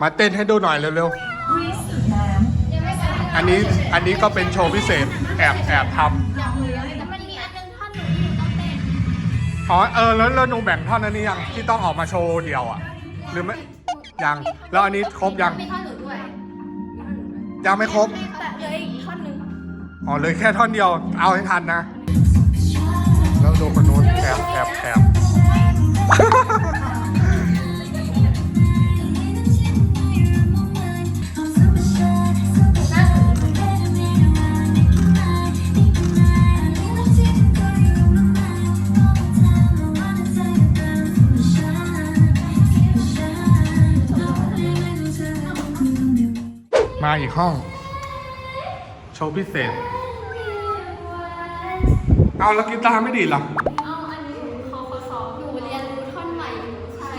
มามาเต้นให้ดูหน่อยเร็วๆ อันนี้อันนี้ก็เป็นโชว์พิเศษแอบแอบทแต่มันมีอันนึงท่อนหนูที่หนูต้องเต้นำอ๋อเออแล้วแล้วหนูแบ่งท่อนนั้นนี้ยังที่ต้องออกมาโชว์เดียวอะหรือไม่ยังแล้วอันนี้ครบยังมีท่อนหนูด้วยยังไม่ครบแต่เหลืออีกท่อนหนึงอ๋อเหลยแค่ท่อนเดียว เอาให้ทันนะ แล้วดูคนนู้นแอบแอบแอบ อีกห้อง โชว์พิเศษ เอาแล้วกีตาร์ไม่ดีดเหรอ เอาอันนี้หนูคอคอสองหนูเรียนรู้ท่อนใหม่อยู่ใช่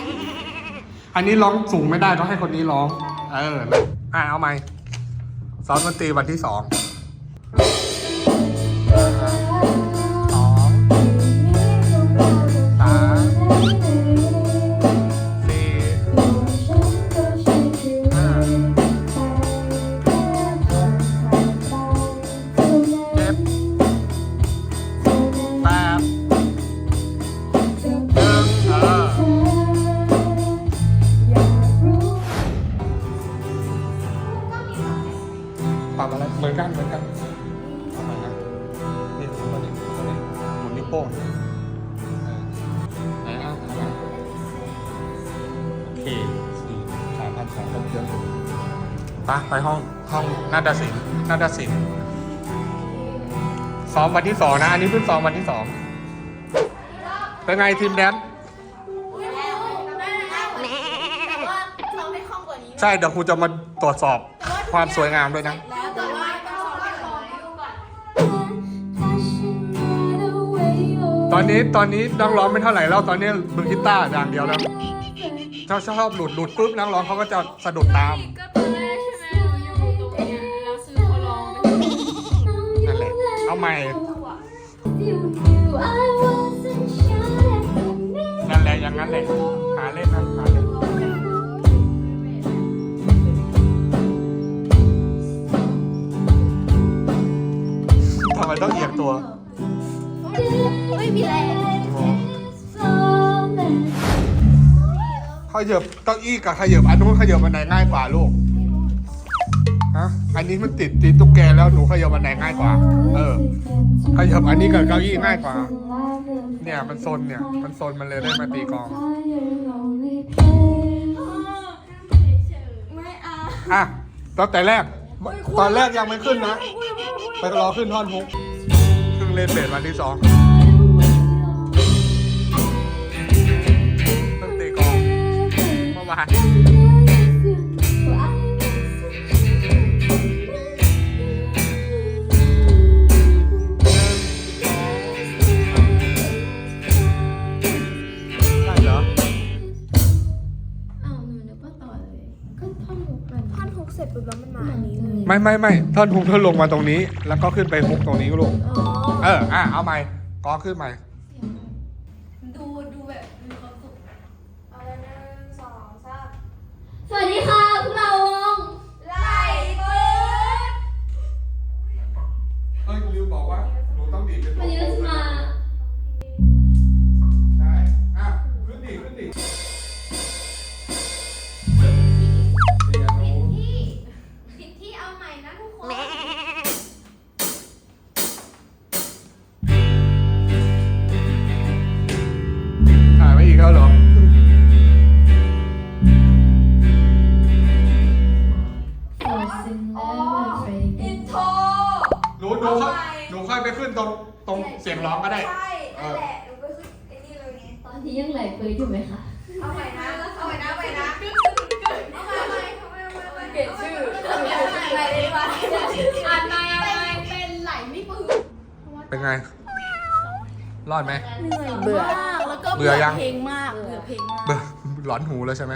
อันนี้ร้องสูงไม่ได้ต้องให้คนนี้ร้อง เอออะเอาไหมซ้อมดนตรีวันที่สอง ไปไปห้องห้องนาฏศิลป์นาฏศิลป์ซ้อมวันที่สองนะ อันนี้เพิ่งซ้อมวันที่สองเป็นไงทีมแดนใช่เดี๋ยวครูจะมาตรวจสอบความสวยงามด้วยนะตอนตอนนี้ตอนนี้นักร้องไม่เท่าไหร่แล้วตอนนี้มือกีตาร์อย่างเดียวแล้วชอบชอบหลุดหลุดปุ๊บนักร้องเขาก็จะสะดุดตาม ม่ นั่นแหละอย่างนั้นแหละหาเล่นนะหาเล่นทำไมต้องเอียงตัว ไม่มีแรงขยับเก้าอี้กับขยับอันนู้นขยับอันไหนง่ายกว่าลูก ฮะอันนี้มันติดติดตุ๊กแกแล้วหนูขยับอันไหนง่ายกว่า เออขยับอันนี้กับเก้าอี้ง่ายกว่า เนี่ยมันซนเนี่ย มันซนมันเลยได้มาตีกลองไม่เอาอะตั้งแต่แรก ตอนแรกยังไม่ขึ้นนะ ไปรอขึ้นท่อนฮุกเพิ่งเล่นเบสวันที่สองเพิ่งตีกลองเมื่อวาน ไม่ไม่ไม่ท่อนฮุกเธอลงมาตรงนี้ แล้วก็ขึ้นไปฮุกตรงนี้ก็ลูกอ๋อเอออะเอาใหม่ก็ขึ้นใหม่ดูดูแบบมีความสุขเอาละหนึ่งสองสามสวัสดีค่ะพวกเราวงไล่ปืนเอ้ยลืมบอกว่าหนูต้องดีดเป็นวันนี้เราจะมา นูค่อยไปขึ้นตรงตรงเสียงร้องก็ได้ ใช่นั่นแหละหนูไปขึ้นไอ้นี่เลยไงตอนนี้ยังไหลเปยอยู่ไหมคะเอาใหม่นะเอาใหม่นะเอาใหม่นะเอาใหม่เอาใหม่เอาใหม่เอาใหม่เปลี่ยนชื่อเอาใหม่เอาใหม่เลยดีกว่าอ่านใหม่เอาใหม่เป็นไหลไม่ปืนเป็นไง รอดไหมเบื่อแล้วก็เบื่อยังเพลงมากเบื่อเพลงมากเบอร์หลอนหูแล้วใช่ไหม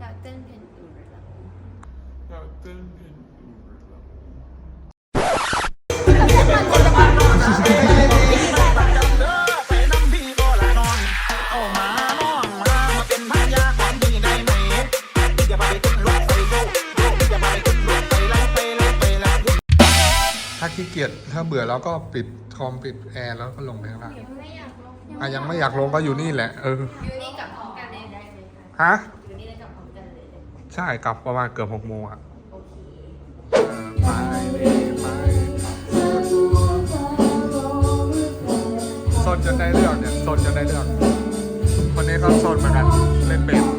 อยากเต้นเพลงอื่นเลยเอามาน้องมามาเป็นพยาของ กียจถ้าเบื่อแล้วก็ปิดคอมปิดแอร์แล้วก็ลงไปข้างล่างอะยังไม่อยากลงก็อยู่นี่แหละเอออยู่นี่กับพร้อมกันได้ได้เลยค่ะฮะอยู่นี่แล้วกับพร้อมกันเลยใช่กลับประมาณเกือบหกโมงอะโอเคเออไปดิไปโซนจนได้เรื่องเนี่ยโซนจนได้เรื่องคนนี้ก็โซนเหมือนกันเล่นเบส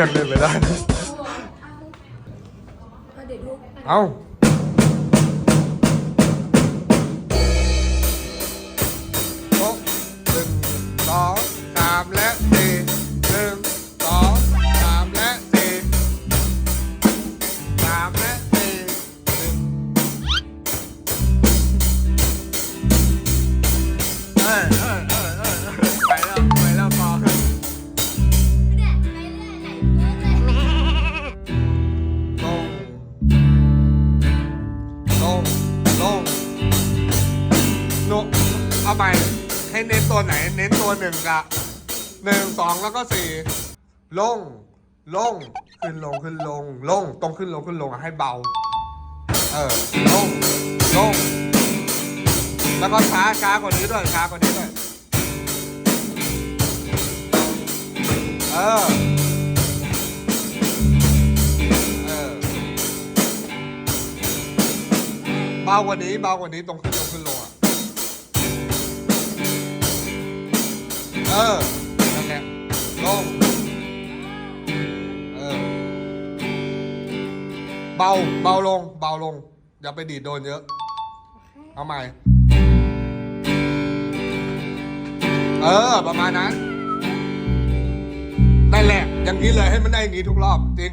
ยังเล่นไม่ได้นะเดี๋ยวฮุกเอ้า เอาไป ให้เน้นตัวไหน เน้นตัวหนึ่งกะหนึ่งสองแล้วก็สี่ลง ลง ขึ้นลงขึ้นลง ลง ตรงขึ้นลงขึ้นลงอะให้เบา เออ ลง ลง แล้วก็ช้าช้ากว่านี้ด้วยช้ากว่านี้ด้วย เออ เออ เบากว่านี้เบากว่านี้ตรงขึ้นลงขึ้นลง เออนั่นแหละลงเออเบาเบาลงเบาลง อย่าไปดีดโดนเยอะ เอาใหม่ เออ ประมาณนั้นนั่นแหละ อย่างนี้เลยให้มันได้อย่างนี้ทุกรอบจริง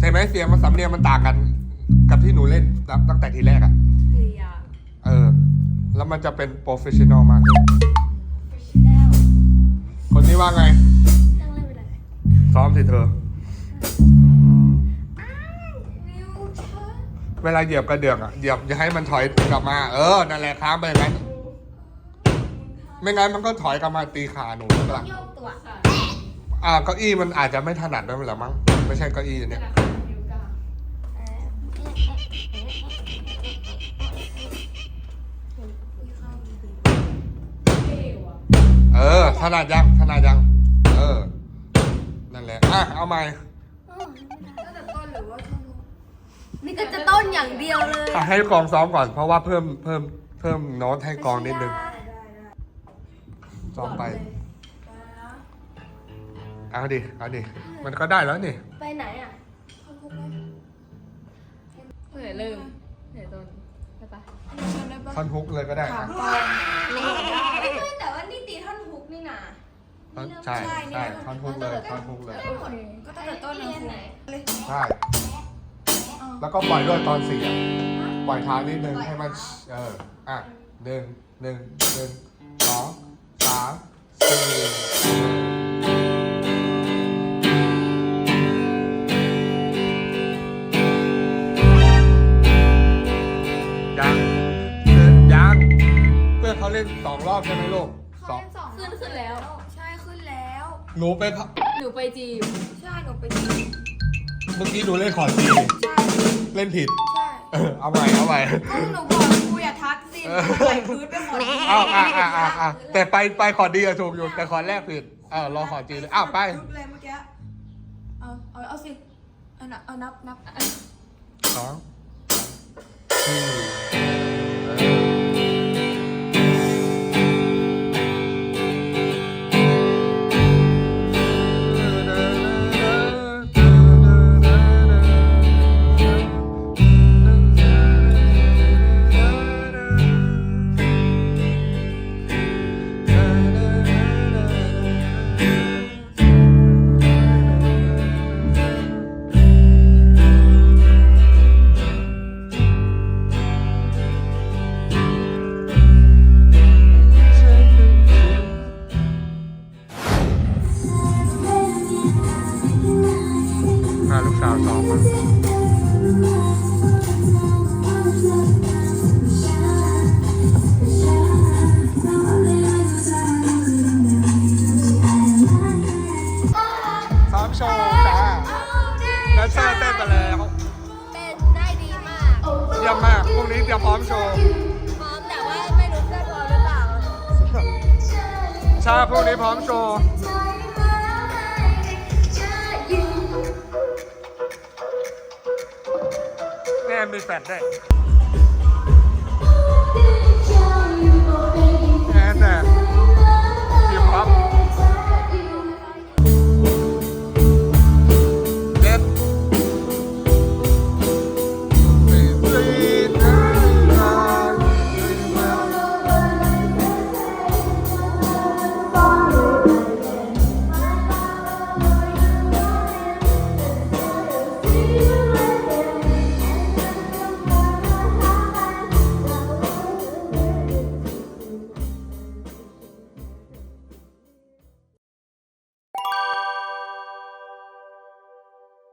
ใช่ไหมเสียงมันสำเนียงมันต่างกัน กับที่หนูเล่นตั้งตั้งแต่ทีแรกอะเฮียเออ แล้วมันจะเป็นโปรเฟชชั่นอลมากขึ้นแล้วค นนี้ว่าไงตั้งเล่นไปเลยซ้อมสิเธอวิวเชิญเวลาเหยียบกระเดื่องอะเหยียบอย่าให้มันถอยกลับมา เออ นั่นแหละค้างไปอย่างนั้นไม่งั้นมันก็ถอยกลับมาตีขาหนูหรือเปล่าโยกตัว อ่าเก้าอี้มันอาจจะไม่ถนัดด้วยหรอมั้ง ไม่ใช่เก้าอี้อันเนี่ย ถนัดยังถนัดยัง เออ นั่นแหละ อะ เอาใหม่นี่ก็จะต้นอย่างเดียวเลยอะให้กองซ้อมก่อน เพราะว่าเพิ่มเพิ่มเพิ่มโน้ตให้กองนิดนึงซ้อมไป เอาดิ เอาดิ มันก็ได้แล้วนี่ ไปไหนอะเผื่อลืมเดี๋ยวโดนไปปะท่อนฮุกเลยก็ได้อะ ไม่ใช่แต่ว่านี่ตีท่อนฮุกนี่นะ ท่อนใช่ใช่ท่อนฮุกเลยท่อนฮุกเลยโอเคก็ตั้งแต่ต้นเลยไหนใช่ แล้วก็ปล่อยด้วยตอนสี่อะปล่อยเท้านิดนึงให้มันเอออะหนึ่งหนึ่งหนึ่งสองสามสี่ยังยังเพื่อนเขาเล่นสองรอบใช่ไหมลูกสองขึ้นขึ้นแล้วใช่ขึ้นแล้ว หนูไปพหนูไปจีบใช่หนูไปจีเมื่อกี้หนูเล่นขอร์ดจีใช่เล่นผิด ใช่เออเอาใหม่เอาใหม่ ก็หนูบอกครูอย่าทักสิไหลพื้นไปหมดเอาอะอะอะอะแต่ไปไปขอร์ดดีอะถูกอยู่แต่ขอร์ดแรกผิดเออรอขอร์ดจีเลยอ้าวไป ยุบเลยเมื่อกี้เอาเอาเอาสิเอานับเอานับนับ สองสี่จะ ใช่พรุ่งนี้พร้อมโชว์แม่มีแฟดได้